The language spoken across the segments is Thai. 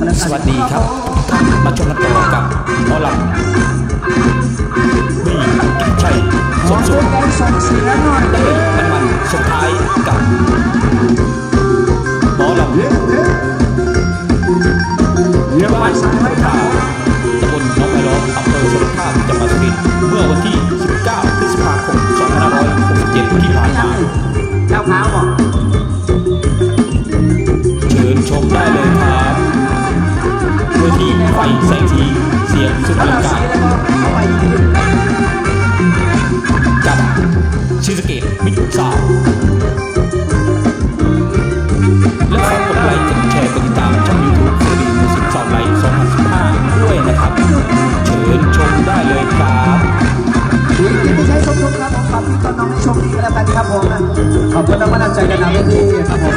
สวัสดีครับ มาชมกันต่อกับหมอลำบีกิจชัยสมสุขได้มันมันสุดท้ายกับหมอลำเยาวานสุขาตะบนน้องไอร้อมอำเภอสุขาพจังหวัดสุรินทร์เมื่อวันที่ 19 พฤษภาคม 2567 ที่ผ่านมาเจ้าขาวบอกเชิญชมได้เลยครับ พื้นที่ไฟแสงสีเสียงสุดอลัการกับชิสเกตมิยุซาวและฝากกดไลค์กดแชร์กดติดตามช่องยูทูบเซรีมิวสิกซาวไลท์2015 ด้วยนะครับ เชิญชมได้เลยครับไม่ใช่ชมชมครับขอบคุณน้องที่ชมดีก็แล้วกันครับผมนะขอบคุณน้องมานัใจกันนะพี่ครับผม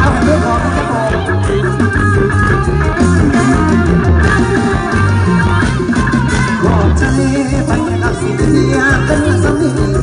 เอาเรื่องของ 跟你走。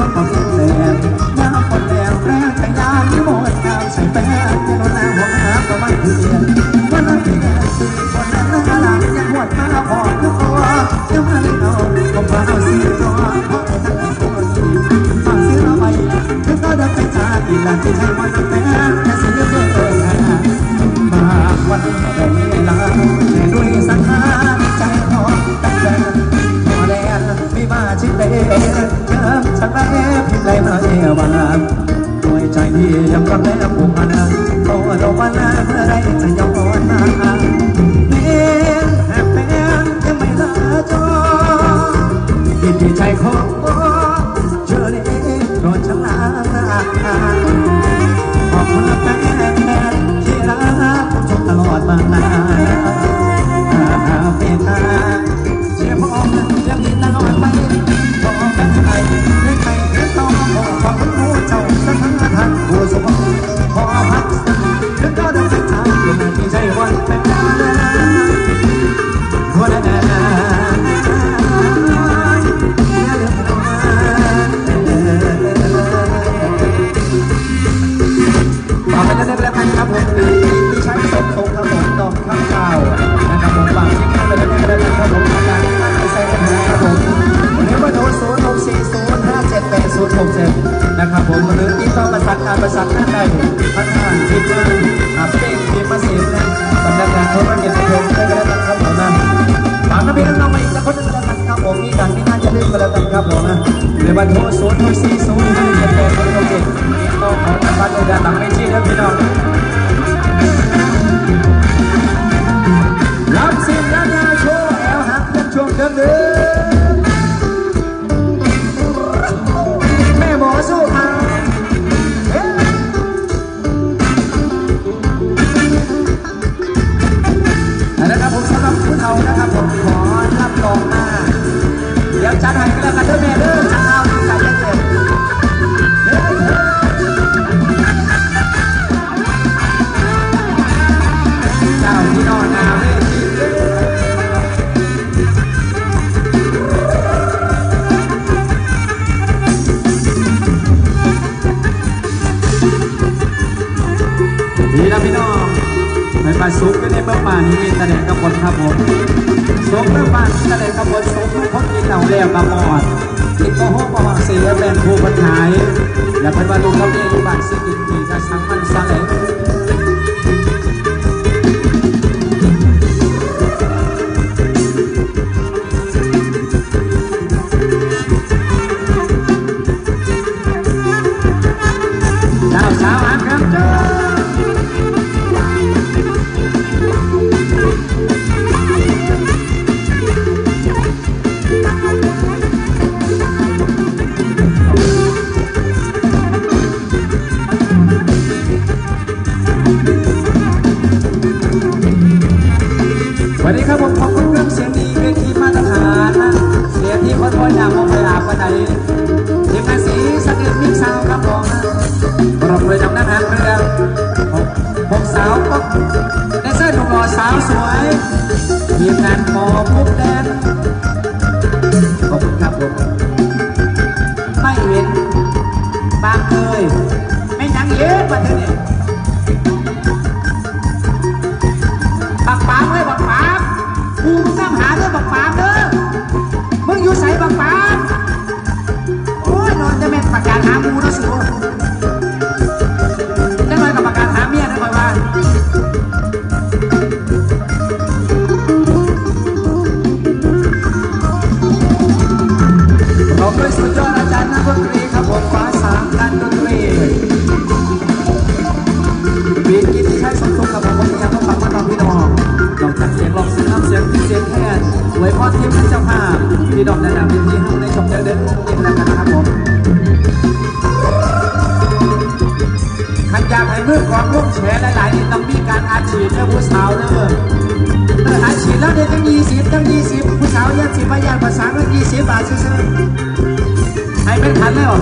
Uh-huh. มีการมีงาจะเล่นกันแล้วกันครับผมนะเยู่ในบ้านโทรศูนย์โทรสี่ศูนย์ห้าเจ็ดแปดศูนย์หกเจ็ดติดต่อของทางบ้านในด้านหลังไม่ชี้นะพี่น้องรับสินรับงานโชว์แอลหักเป็นช่วงเดิมเดิมแม่หมอสู้ค่นะครับผมสำหรับผู้เฒ่านะครับผมขอรับรอง ดีดให้เลือกันด้วยแม่เด้าจัดใร็าที่นดีแล้วพี่น้องเป็นปลาซุกก็ได้เบิ่งป่านี้มีแต่เดดกับคนครับผม สุกเมื่อพบกินเหล่าแล้วกระมอดกินโกโฮประวังเสียแบนผู้พันหาย และเป็นว่าลูกเขาเรียนอยู่บ้านสิกินทีจะสังมันซะเลย ทีมงานสีสักเอ็ดมิกซาวครับผมนะปรบมือดับนั้นหางเรือหกสาวก็แดนเสื้อหนุ่มหล่อสาวสวยทีมงานหมอมุกแดง พพี่ดอกแนะนำที่ห้องในชมเดินเดินกินแล้วกันนะครับผมขันยากให้มือกองร่วมแฉหลายๆนี่ต้องมีการอาชีพเพื่อผู้สาวเด้อเอออาชีพแล้วเด็กตั้งยี่สิบตั้งยี่สิบผู้สาวยัดสิบพยานภาษาเงยี่สิบบาทซื้อๆให้เป็นพันเลยเหรอ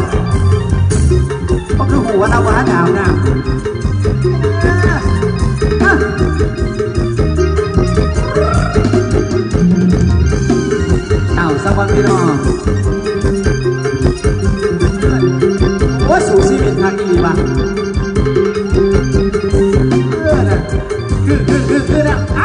ก็คือหัวเราว่าดาวน้ำเอาสวัสดีน้องว่าสูสีเป็นทางดีป่ะ 三观对了。我手机给他弟弟吧。热的，热热热热啊！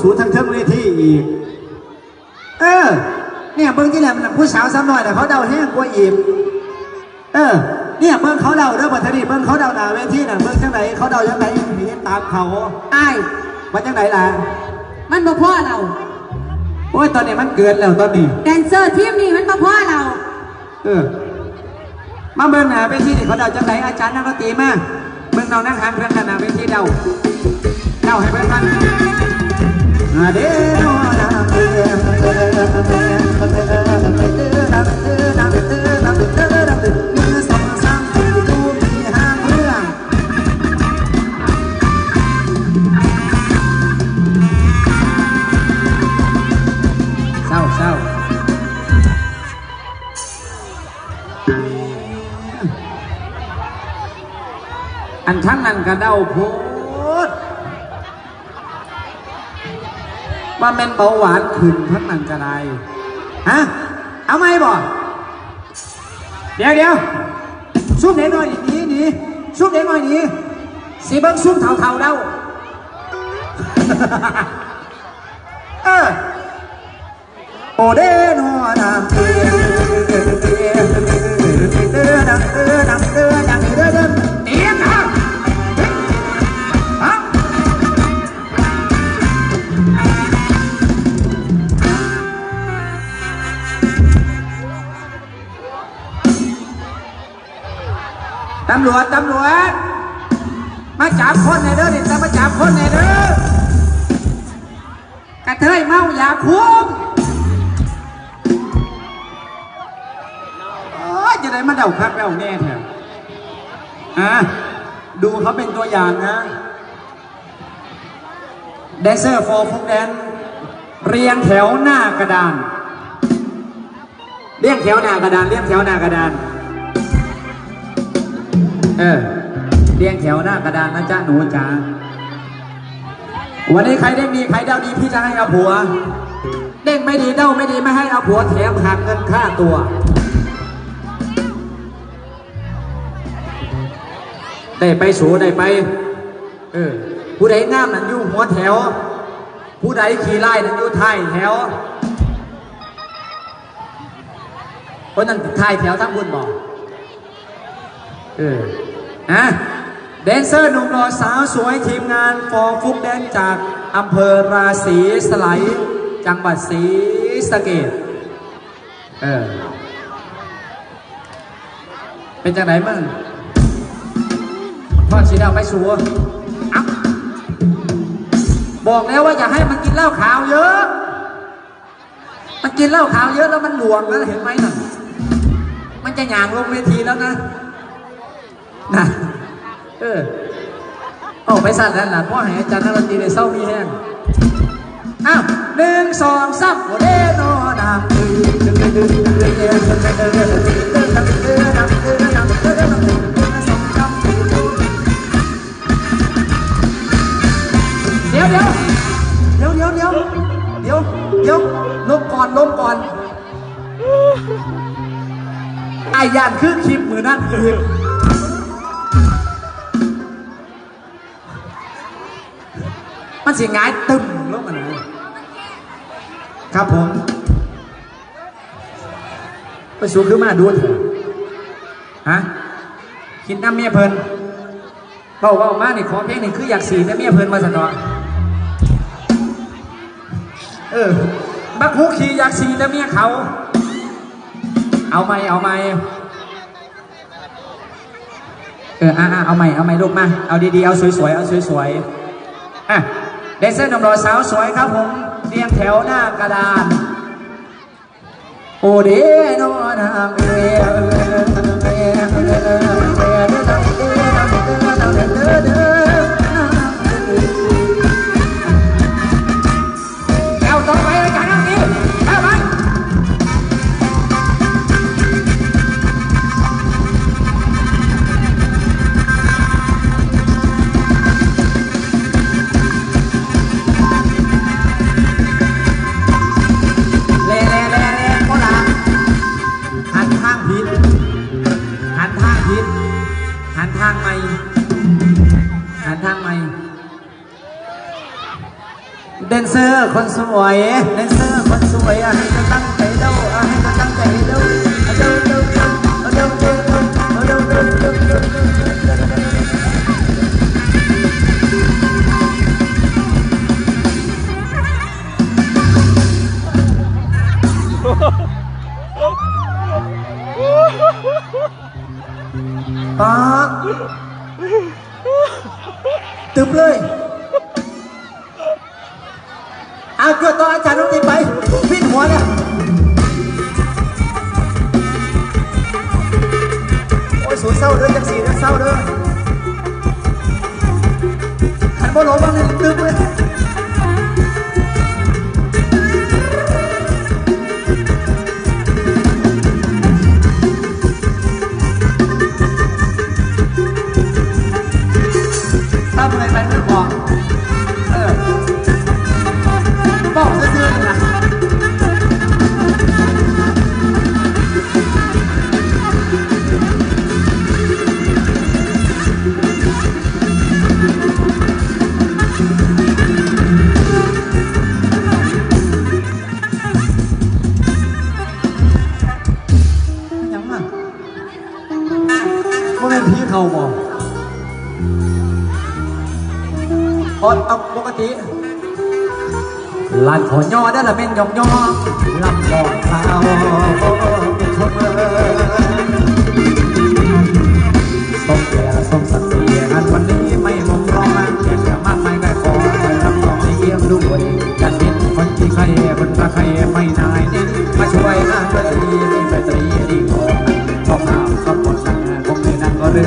สูทั้งเทิงเวทีอีก เออ เนี่ยเบิ้งที่แหลมนผู้สาวซ้ำหน่อยแต่เขาเดาแห้งกว่าอีกเออ เนี่ยเบิ้งเขาเดาเด้อบัดนี้เบิ้งเขาเดาหนาเวทีน่ะเบิ้งจังไหนเขาเดาจังไหนมีตามเขาไอ้ายว่าจังไหนล่ะ มันบ่พ่อเรา โอ้ยตอนนี้มันเกินแล้วตอนนี้ แดนเซอร์ทีมนี้มันบ่พ่อเรา เออ มาเบิ่งหนาเวทีนี่เขาเดาจังไหนอาจารย์นักดนตรีมาเบิ่งเรานั่งหางเพื่อนกันหนาเวทีเดาเดาให้เบิ่งกันอนาเด้อนาเด้อน anh thắng anh cả đau phố ว่าแม่นเบาหวานขึ้นทั้งนั้นก็ได้ฮะเอาไหมบ่เดี๋ยวเดี๋ยวซุ่มเด็กหน่อยหนีหนีซุ่มเด็กหน่อยหนีสีเบิ้งซุ่มเท่าเด้าเออโอเดโนนามเอเดนังเอนังเอำรวจตำรวจ มาจับคนในเด้อนี่จะมาจับคนในเด้อกระเทยเมาอย่าคุ้มโอ้ยจะได้มาเดาคักเดาแน่แถวอะดูเขาเป็นตัวอย่างนะแดนเซอร์โฟร์ฟุกแดนเรียงแถวหน้ากระดาน เรียงแถวหน้ากระดาน เรียงแถวหน้ากระดาน เออเรียงแถวหน้ากระดานนะจ๊ะหนูจ๋าวันนี้ใครได้มีใครเด้าดีพี่จะให้เอาผัว เด้งไม่ดีเด้าไม่ดีไม่ให้เอาผัวแถมหักเงินค่าตัว ได้ไปสูได้ไป เออ ผู้ใดงามนั่นอยู่หัวแถว ผู้ใดขี่ไล่นั่นอยู่ท้ายแถวคนนั้นท้ายแถวทั้งบุญบอกเออ นะแดนเซอร์หนุ่มหล่อสาวสวยทีมงานฟอร์ฟุกแดนจากอำเภอราศีสไลยจังหวัดศรีสะเกดเออ เป็นจังไหนมั่งพ่อชีดาวไม่ชัวอบอกแล้วว่าอย่าให้มันกินเหล้าขาวเยอะ มันกินเหล้าขาวเยอะแล้วมันหลวงแล้วเห็นไหมน่ะ มันจะหยางลงเวทีแล้วนะ นะเออเอาไปสั่นแล้วล่ะพ่อให้อาจารย์นักดนตรีได้เศร้ามีแห้งอ้าวหนึ่งสองสามโอเดโนนาเดี๋ยวเดี๋ยวเดี๋ยวเดี๋ยวเดี๋ยวเดี๋ยวเดี๋ยวลบก่อนลบก่อนไอ้ยานคือคลิปมือนั่นคือ มันเสียงายตึมลงมาเลยครับผม ไปสูขึ้นมาดูเถอะฮะคิดน้ำเมียเพลินเบาเบามานี่ขอเพลงนี่คืออยากสีแม่เมียเพลินมาสนอเออบักฮุกขี่อยากสีแต่เมียเขา เอาไหมเอาไหมเอออะอะเอาใหม่เอาใหม่ลูกมา เอาดีๆ เอาสวยๆ เอาสวยๆ อะ เดนเซอร์หนุ่มหล่อสาวสวยครับผมเรียงแถวหน้ากระดาน โอเดโนนางเอเอแล้ว สวยเดนเซอร์คนสวยอะให้เขาตั้ง ก็อาจารย์ต้องตีไปพิ้นหัวเนี่ยโอ้ยสูงเศร้าเด้อจังสีเด้อเศร้าเด้อขันบ่หลงบางนึงตึ๊บเลย ผีเขาบอกอดเอาปกติลานขอย่อได้ละเป็นยองย่อลำลองเท้า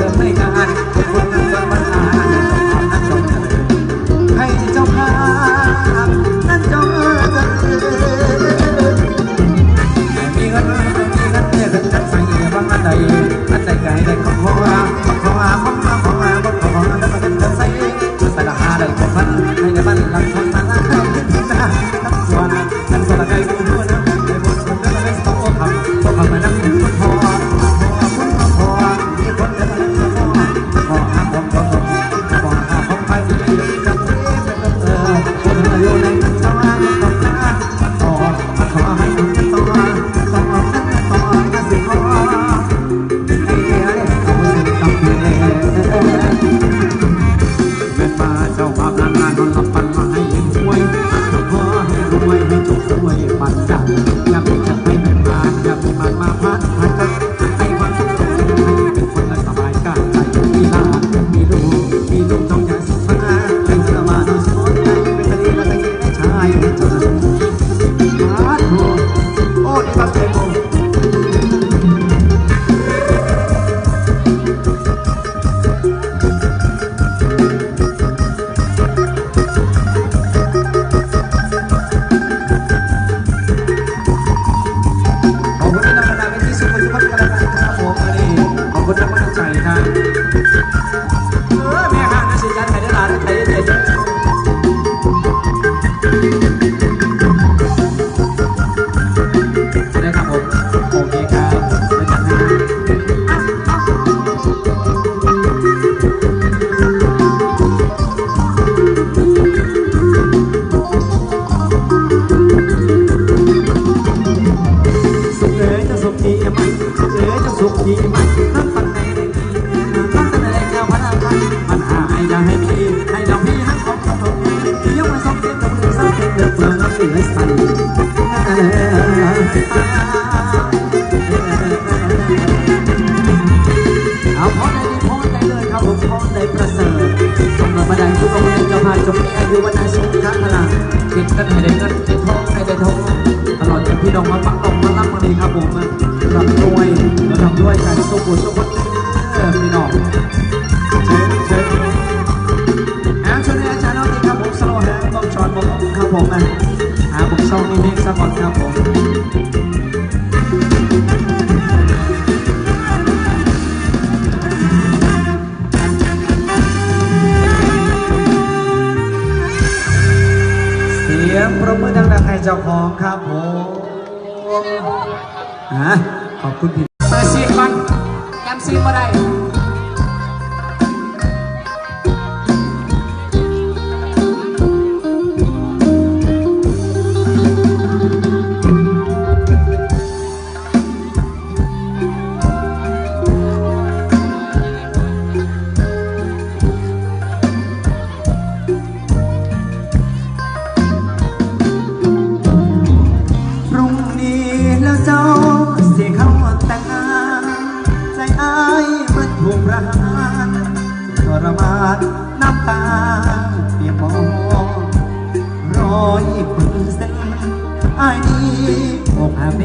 งไโพระราพันปัญหาให้ได้ให้มีให้เรามีทั้งของทั้งของที่ยกมาสองเส้นกับมือสามเส้นเดือดเปลืองน้ำเสียสั่นเอาพอได้พอได้เลยครับผมพอได้ประเสริฐสมบัติใดทุกองค์ในเจ้าพายจงมีอายุวันอาสุขทั้งพลังเก็บกันให้ได้เงินได้ทองให้ได้ทองตลอดจนพี่น้องมาปักตองมารับมาดีครับผมรับรวยแล้วทำด้วยการสู้บุญสู้คนเออพี่น้อง ผมครับผมนะหาผมช่องนี้เมฆสักก่อนครับผมเสียงประมือดังๆให้เจ้าของครับผมอะขอบคุณพี่เปิดเสียงก่อนจำซีมาได้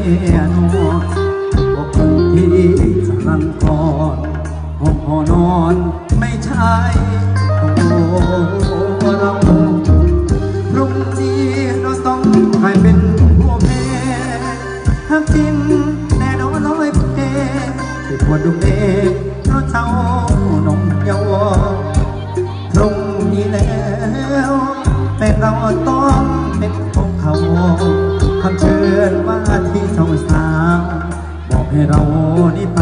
นอนอกคนที่จะรันทอนห้องหอนอนไม่ใช่ตัวเราพรุ่งนี้เราต้องใครเป็นผู้แพ้หักจริงแน่นอนร้อยเปที่ควรดูเมเพราะเจ้านมเยาวพรุ่งนี้แล้ว แต่เราต้องเป็นของเขา คำเชิญว่าที่เจ้าสาวบอกให้เรานี่ไป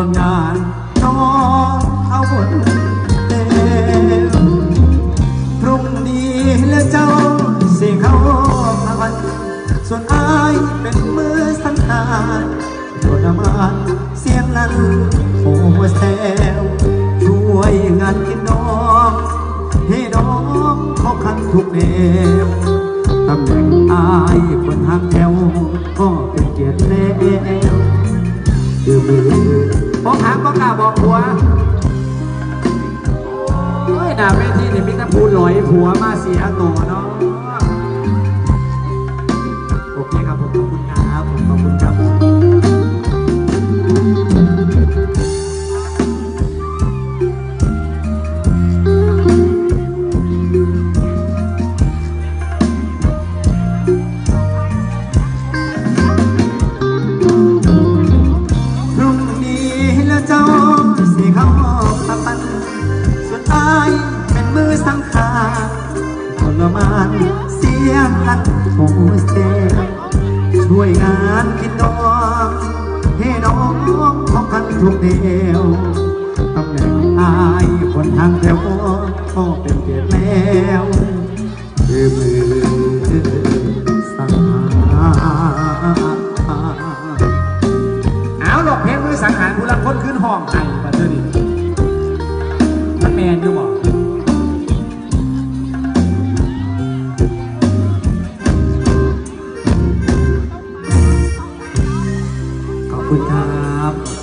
ว่างานน้องเอาบนเต็มพรุ่งนี้แล้วเจ้าสิเข้าพันส่วนอายเป็นมือสังหารโดนมานเสียงนั้นโอ้แซวช่วยงานกินน้องให้น้องเขาคันทุกแนวตำแหน่งอายคนห่างแถว ก็กล้าบอกผัว โอ้ยหน้าเวทีนี่มีแต่พูดลอยผัวมาเสียตัวเนาะ โอเคครับผมขอบคุณครับผมขอบคุณ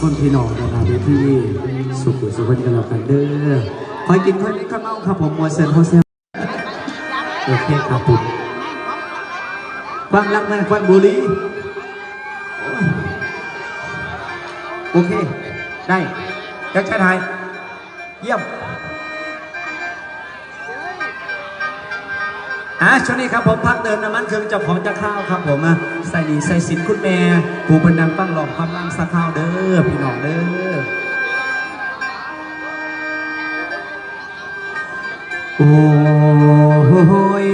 ครับขอบคุณพี่น้องนะครับที่สุขุสุขกันแล้วกันเด้อคอยกินคอยเล็กข้าวเมาครับผมมวเซนโฮเซนโอเคครับผมฟังรักแม่ฟังบุรีโอเค ได้ยักษ์ชายไทย เยี่ยม อะช่วงนี้ครับผมพักเดินน้ำมันเครื่องเจ้าของจะข้าวครับผมอะใส่ดีใส่สินคุณแม่ปูเป็นดังตั้งหลอกความร่างสักข้าวเด้อพี่น้องเด้อโอ้ย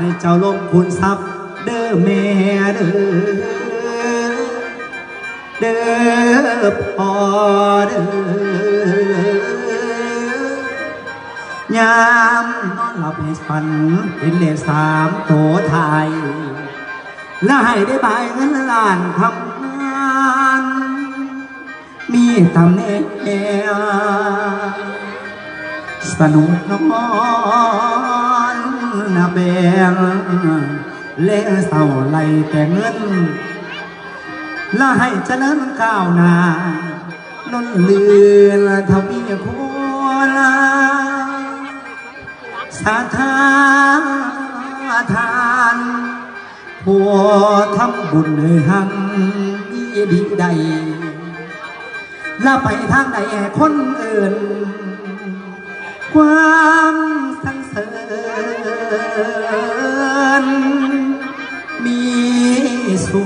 ให้เจ้าลมคุณทรัพย์เด้อแม่เด้อเด้อพ่อเด้อยามนอนหลับให้ฝันเห็นเลขสามโตไทยและให้ได้บายเงินล้านทำงานมีตำแหน่งสนุกนอนนา แบงเล่เศร้าไหลแต่เงิน และให้เจริญก้าวหน้านนเลือนทวีคุณสาธาทานผัวทำบุญเลยหังดีใดและไปทางใดคนอื่น ความ สังเสริญมีสุ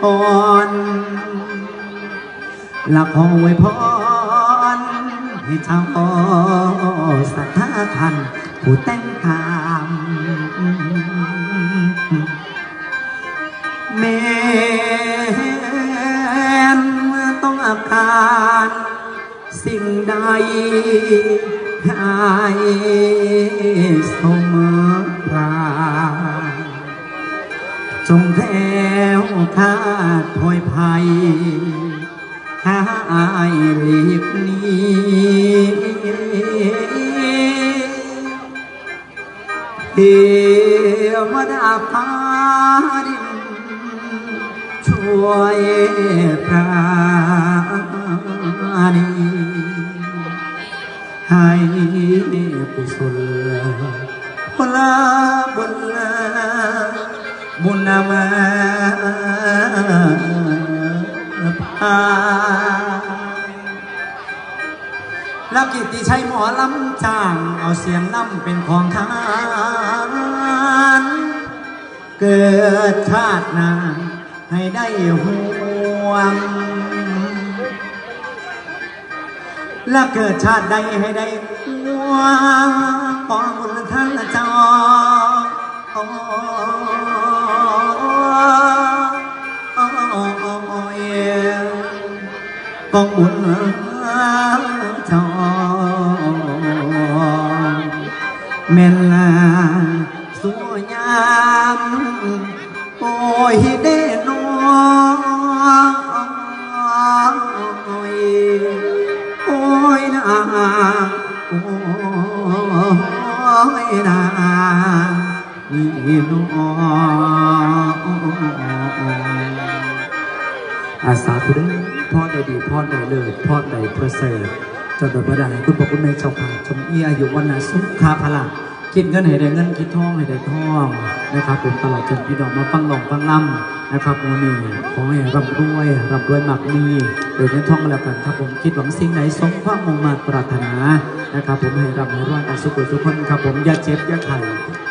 ขอนหลักห้องไว้พรให้เจ้าสัทธาทันผู้แต่งตามแม่นต้องอาการสิ่งใด ให้สมปรารถจงแท้วคาดพลอยภัยหายหลีกหนี้เทวดาฟ้าดินช่วยปราณี ให้กุศลพลาบุญบุญนามาพาแล้วกิติชัยหมอลำจ้าง เอาเสียงล่ำเป็นของทานเกิดชาติหน้าให้ได้ห่วง และเกิดชาติใดให้ได้ห่วงปองบุ นานี่น้อาสาธุเด้พ่อใดดีพ่อใดเลิศพ่อใดประเสริฐเจ้าโดยพระดาคุณพ่อคุณแม่เจ้าค่ะชมเอียอายุวันนาสุขาพละคิดเงินให้ได้เงินคิดทองให้ได้ทองนะครับผมตลอดจนพี่น้องมาฟังหลงฟังล่ำนะครับวันนี้ขอให้ร่ำรวยร่ำรวยมากมีโดยเงินทองแล้วกันครับผมคิดหวังสิ่งไหนสมความมุ่งมั่นปรารถนา นะครับผมให้ร่ำให้รวยกันสุขสุขคนครับผมอย่าเจ็บอย่าไข้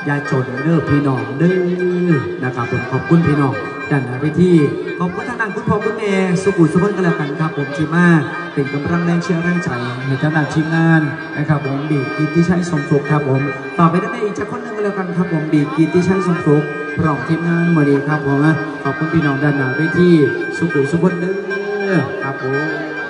อย่าจนเด้อพี่น้องเด้อนะครับผมขอบคุณพี่น้องด้านหน้าเวทีขอบคุณทางด้านคุณพ่อคุณแม่สุขุสุขคนกันแล้วกันครับผมที่มาเป็นกำลังแรงเชียร์แรงใจในทางด้านทีมงานนะครับผมบีกิตติชัยสมสุขครับผมต่อไปด้อีกจะคนหนึ่งกันแล้วกันครับผมบีกิตติชัยสมสุขพร้อมทีมงานมาดีครับผมขอบคุณพี่น้องด้านหน้าเวทีสุขุสุขคนเด้อครับผม